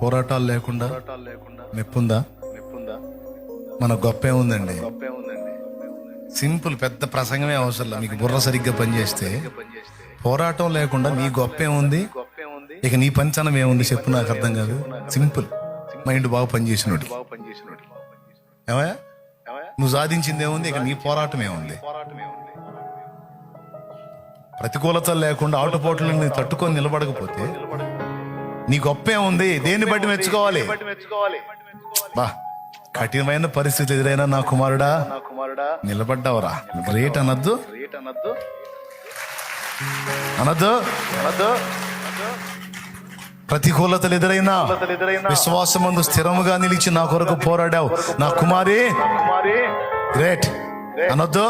పోరాటాలు లేకుండా మెప్పుందా మన గొప్పే ఉందండి. సింపుల్ పెద్ద ప్రసంగమే అవసరం మీకు బుర్ర సరిగ్గా పనిచేస్తే పోరాటం లేకుండా నీ గొప్ప ఉంది. ఇక నీ పంచనం ఏముంది చెప్పు నాకు అర్థం కాదు. సింపుల్. మైండ్ బాగా పనిచేసినోడి ఏమయ్యా? నువ్వు సాధించింది ఏముంది? ఇక నీ పోరాటం ఏముంది? ప్రతికూలతలు లేకుండా ఆటుపోట్లను తట్టుకొని నిలబడకపోతే నీ గొప్ప ఏముంది దేన్ని బట్టి మెచ్చుకోవాలి? బా కఠినమైన పరిస్థితి ఎదురైనా నా కుమారుడా నిలబడ్డావురా. గ్రేట్ అనద్దు. అనద్దు. ప్రతికూలతలు ఎదురైనా విశ్వాసమందు స్థిరముగా నిలిచి నా కొరకు పోరాడావు. నా కుమారి గ్రేట్ అనొద్దు.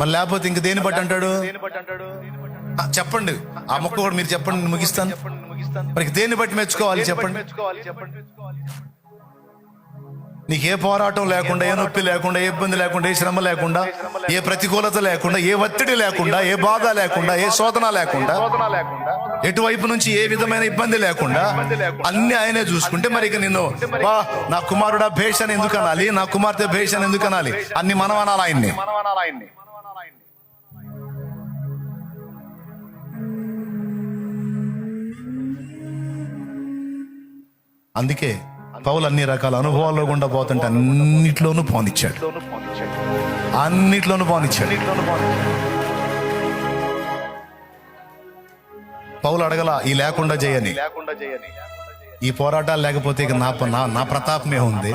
మళ్ళీ లేకపోతే ఇంక దేని బట్టి అంటాడు? చెప్పండి. ఆ మొక్క కూడా మీరు చెప్పండి ముగిస్తాను. మరి దేన్ని బట్టి మెచ్చుకోవాలి చెప్పండి? నీకు ఏ పోరాటం లేకుండా ఏ నొప్పి లేకుండా ఏ ఇబ్బంది లేకుండా ఏ శ్రమ లేకుండా ఏ ప్రతికూలత లేకుండా ఏ ఒత్తిడి లేకుండా ఏ బాధ లేకుండా ఏ శోధన లేకుండా ఎటువైపు నుంచి ఏ విధమైన ఇబ్బంది లేకుండా అన్ని ఆయనే చూసుకుంటే మరి ఇక నిన్ను బా నా కుమారుడా భేష్ అని ఎందుకు అనాలి నా కుమార్తె భేష్ అని ఎందుకు అనాలి అన్ని మనం అనాలి ఆయన్ని? అందుకే పౌలు అన్ని రకాల అనుభవాల్లో గుండా పోతుంటే అన్నిట్లోనూ పోనిచ్చాడు. అన్నిట్లోనూ పోనిచ్చాడు. పౌలు అడగల ఈ లేకుండా చేయని. ఈ పోరాటాలు లేకపోతే ఇక నా నా నా ప్రతాపమే ఉంది.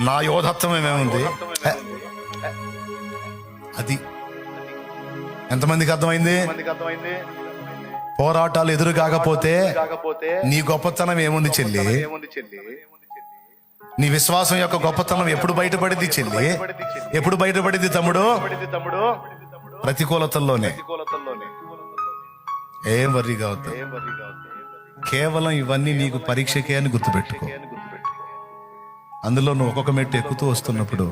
నా యోధత్వమే ఉంది. అది ఎంతమందికి అర్థమైంది? పోరాటాలు ఎదురు కాకపోతే నీ గొప్పతనం ఏముంది చెల్లి? నీ విశ్వాసం యొక్క గొప్పతనం ఎప్పుడు బయటపడింది చెల్లి? ఎప్పుడు బయటపడింది తమ్ముడు? ప్రతికూలతల్లోనే. ఏం వర్రీ కావద్దు కేవలం ఇవన్నీ నీకు పరీక్షకే అని గుర్తుపెట్టుకో. అందులో నువ్వు ఒక్కొక్క మెట్టు ఎక్కుతూ వస్తున్నప్పుడు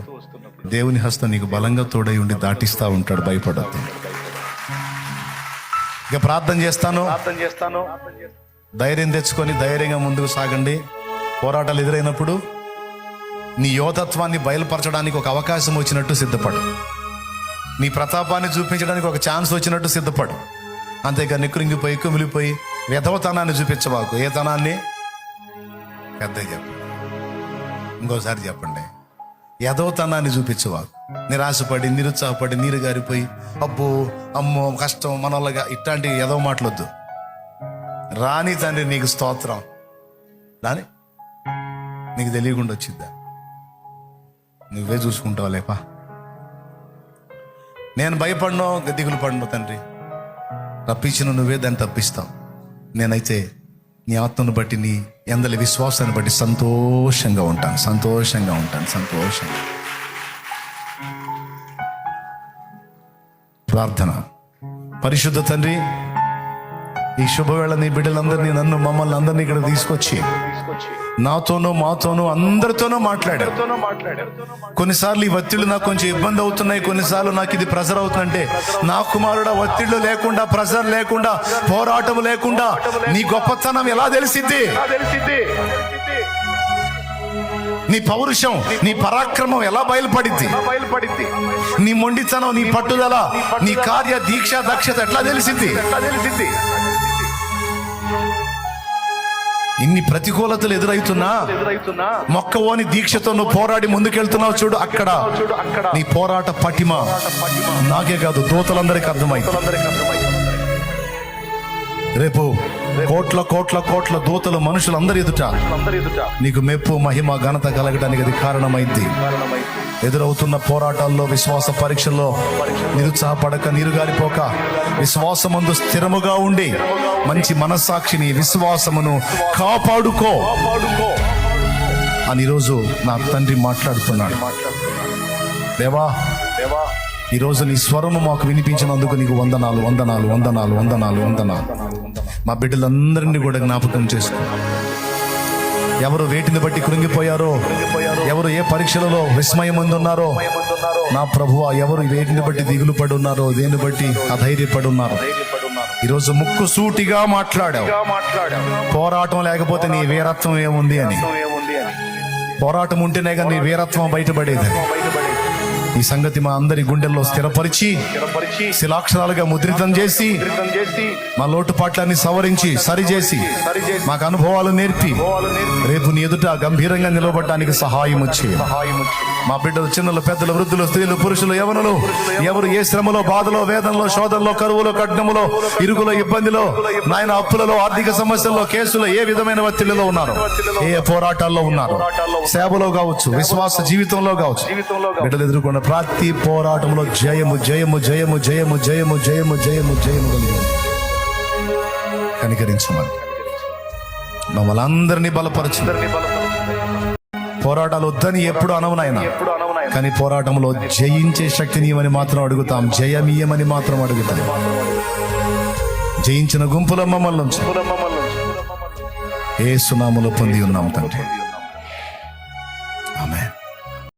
దేవుని హస్తం నీకు బలంగా తోడై ఉండి దాటిస్తా ఉంటాడు భయపడద్దు. ఇక ప్రార్థన చేస్తాను. ప్రార్థన చేస్తాను. ధైర్యం తెచ్చుకొని ధైర్యంగా ముందుకు సాగండి. పోరాటాలు ఎదురైనప్పుడు నీ యోధత్వాన్ని బయలుపరచడానికి ఒక అవకాశం వచ్చినట్టు సిద్ధపడు. నీ ప్రతాపాన్ని చూపించడానికి ఒక ఛాన్స్ వచ్చినట్టు సిద్ధపడు. అంతేగా నిక్కురింగిపోయి కుమిలిపోయి వ్యధవతనాన్ని చూపించబాకు. ఏ తనాన్ని? పెద్ద చెప్పండి ఇంకోసారి చెప్పండి. యథవతనాన్ని చూపించవాకు నిరాశపడి నిరుత్సాహపడి నీరు గారిపోయి అబ్బో అమ్మో కష్టం మనోళ్ళగా ఇట్లాంటి ఏదో మాటలొద్దు. రాని తండ్రి నీకు స్తోత్రం. రాని నీకు తెలియకుండా వచ్చిద్దా? నువ్వే చూసుకుంటావు లేపా? నేను భయపడను దిగులు పడను తండ్రి. రప్పించిన నువ్వే దాన్ని తప్పిస్తావు. నేనైతే నీ ఆత్మను బట్టి నీ ఎందలి విశ్వాసాన్ని బట్టి సంతోషంగా ఉంటాను. సంతోషంగా ఉంటాను. సంతోషంగా. ప్రార్థన. పరిశుద్ధ తండ్రి ఈ శుభవేళ నీ బిడ్డలందరినీ నన్ను మమ్మల్ని అందరినీ ఇక్కడ తీసుకొచ్చి నాతోనూ మాతోనూ అందరితోనూ మాట్లాడారు. కొన్నిసార్లు ఈ ఒత్తిళ్ళు నాకు కొంచెం ఇబ్బంది అవుతున్నాయి కొన్నిసార్లు నాకు ఇది ప్రెజర్ అవుతుందంటే నా కుమారుడ ఒత్తిళ్ళు లేకుండా ప్రెజర్ లేకుండా పోరాటం లేకుండా నీ గొప్పతనం ఎలా తెలిసిద్ది? నీ పౌరుషం నీ పరాక్రమం ఎలా బయలుపడిద్ది? బయలుపడింది నీ మొండితనం నీ పట్టుదల నీ కార్య దీక్ష దక్షత ఎట్లా తెలిసింది ఎట్లా తెలిసింది ఇన్ని ప్రతికూలతలు ఎదురవుతున్నా? మొక్కవోని దీక్షతో నువ్వు పోరాడి ముందుకెళ్తున్నావు చూడు అక్కడ. నీ పోరాట పటిమ. నాకే కాదు దూతలందరికీ అర్థమైంది. రేపు కోట్ల కోట్ల కోట్ల దూతలు మనుషులందరి ఎదుట అందరి ఎదుట నీకు మెప్పు మహిమ ఘనత కలగడానికి అది కారణమైంది. ఎదురవుతున్న పోరాటాల్లో విశ్వాస పరీక్షల్లో నిరుత్సాహపడక నీరుగారిపోక విశ్వాసమందు స్థిరముగా ఉండి మంచి మనస్సాక్షిని విశ్వాసమును కాపాడుకో. పాడుకో అని ఈరోజు నా తండ్రి మాట్లాడుతున్నాడు. దేవా దేవా ఈరోజు నీ స్వరము మాకు వినిపించినందుకు నీకు వందనాలు వందనాలు వందనాలు వందనాలు వందనాలు. మా బిడ్డలందరినీ కూడా జ్ఞాపకం చేసుకో. ఎవరు వేటిని బట్టి కృంగిపోయారో ఎవరు ఏ పరీక్షలలో విస్మయం ఉన్నారో నా ప్రభువ ఎవరు వేటిని బట్టి దిగులు పడున్నారో దేని బట్టి అధైర్యపడున్నారో. ఈరోజు ముక్కు సూటిగా మాట్లాడావు. పోరాటం లేకపోతే నీ వీరత్వం ఏముంది అని. పోరాటం ఉంటేనే కానీ నీ వీరత్వం బయటపడేది. ఈ సంగతి మా అందరి గుండెల్లో స్థిరపరిచి శిలాక్షరాలుగా ముద్రితం చేసి మా లోటుపాట్లన్నీ సవరించి సరిచేసి మాకు అనుభవాలు నేర్పి రేపు నీ ఎదుట గంభీరంగా నిలబడటానికి సహాయం వచ్చి మా బిడ్డలు చిన్నలు పెద్దలు వృద్ధులు స్త్రీలు పురుషులు యవనులు ఎవరు ఏ శ్రమలో బాధలో వేదనలో శోధనలో కరువులో కట్నములో ఇరుగులో ఇబ్బందిలో నాయన అప్పులలో ఆర్థిక సమస్యల్లో కేసులో ఏ విధమైన ఒత్తిళ్ళలో ఉన్నారు ఏ పోరాటాల్లో ఉన్నారు సేవలో కావచ్చు విశ్వాస జీవితంలో కావచ్చు. బిడ్డలు ఎదుర్కొన్న ప్రతి పోరాటంలో జయము జయము జయము జయము జయము జయము జయము జయము కలిగి కనికరించమని. మమ్మల్ని అందరినీ బలపరచు. పోరాటాలు వద్దని ఎప్పుడు అనవునాయన కానీ పోరాటంలో జయించే శక్తిని ఇవ్వని మాత్రం అడుగుతాం. జయమీయమని మాత్రం అడుగుతాం. జయించిన గుంపుల మమ్మల్ని ఉంచు. మమ్మల్ని ఏ సునాములో పొంది ఉన్నాం తండ్రి.